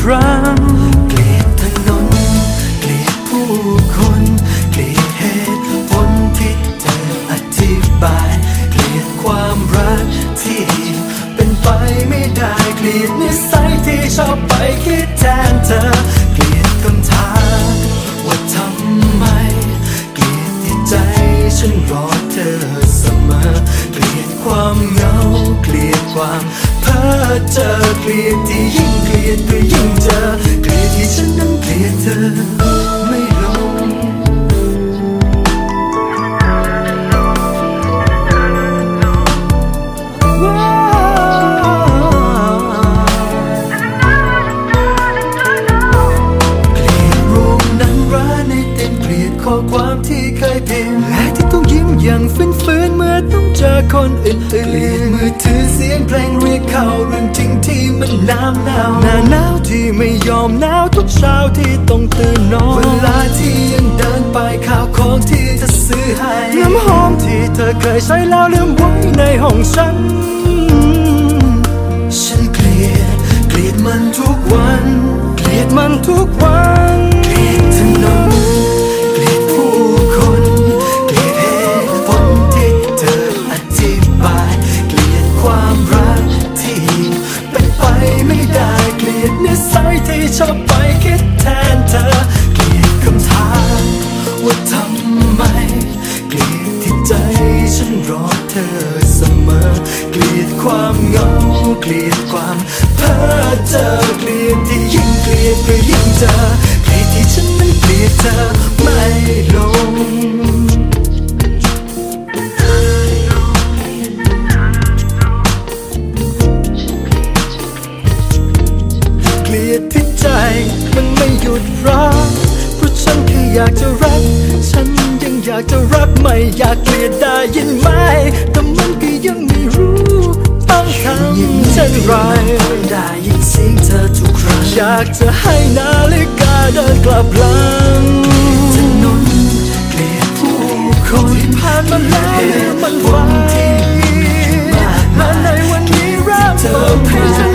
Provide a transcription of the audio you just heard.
ครั้ง เกลียดถนน เกลียดผู้คน เกลียดเหตุผลที่เธออธิบาย เกลียดความรักที่เป็นไปไม่ได้ เกลียดนิสัยที่ชอบไปคิดแทนเธอ เกลียดคำถามว่าทำไม เกลียดที่ใจฉันรอเธอเสมอ เกลียดความเหงา เกลียดความเพ้อเจอ เกลียดที่ยิ่งเกลียด หนาวหนาวหน้าหนาวที่ไม่ยอมหนาวทุกเช้าที่ต้องตื่นนอน เวลาที่ยังเดินไปข่าวของที่เธอซื้อให้น้ำหอมที่เธอเคยใช้แล้วลืมไว้ในห้องฉัน ความเงาเกลียดความเพ้อเจอเกลียดที่ยิ่งเกลียดก็ยิ่งเจอเกลียดที่ฉันนั้นเกลียดเธอไม่ลงเกลียดที่ใจมันไม่หยุดรัก เพราะฉันแค่อยากจะรัก ฉันยังอยากจะรักไม่อยากเกลียดได้ยินไหมแต่มันก็ยัง ทำเช่นไรได้ยินเสียงเธอทุกครั้งอยากจะให้นาฬิกาเดินกลับหลังถนนเกลียดผู้คนที่ผ่านมาแล้วมันไว้และในวันนี้เริ่มเปิดให้